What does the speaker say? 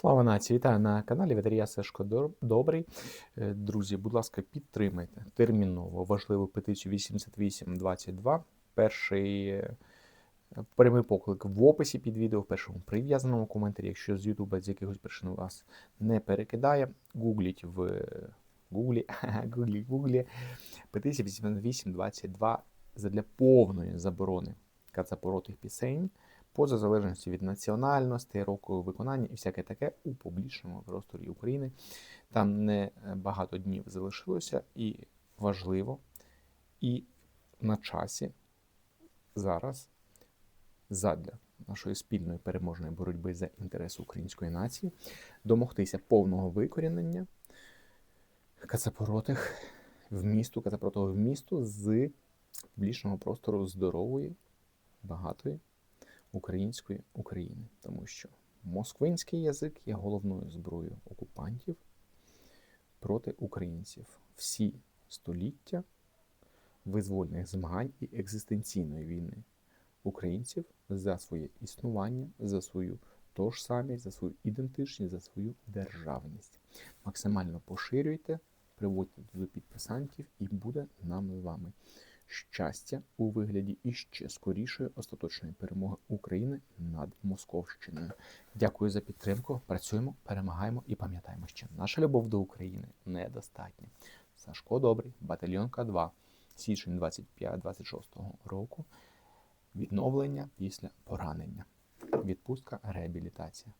Слава нації! Вітаю на каналі Ветерія Сешко Добрий. Е, Друзі, будь ласка, підтримайте терміново важливу петицію 8822. Перший е, прямий поклик в описі під відео, в першому прив'язаному коментарі. Якщо з Ютуба з якихось причин вас не перекидає, гугліть в е, гуглі, гуглі, гуглі. Петиція 8822 задля повної заборони кацапоротих пісень поза залежністю від національності, року виконання і всяке таке у публічному просторі України. Там не е, багато днів залишилося, і важливо, і на часі зараз задля нашої спільної переможної боротьби за інтереси української нації домогтися повного викорінення кацапоротих вмісту, кацапоротого вмісту з публічного простору здорової, багатої української України, тому що москвинський язик є головною зброєю окупантів проти українців. Всі століття визвольних змагань і екзистенційної війни українців за своє існування, за свою тож самість, за свою ідентичність, за свою державність. Максимально поширюйте, приводьте до підписантів, і буде нам з вами щастя у вигляді іще скорішої остаточної перемоги України над Московщиною. Дякую за підтримку. Працюємо, перемагаємо і пам'ятаємо, що наша любов до України недостатня. Сашко Добрий, батальйон К2, січень 25-26 року. Відновлення після поранення. Відпустка, реабілітація.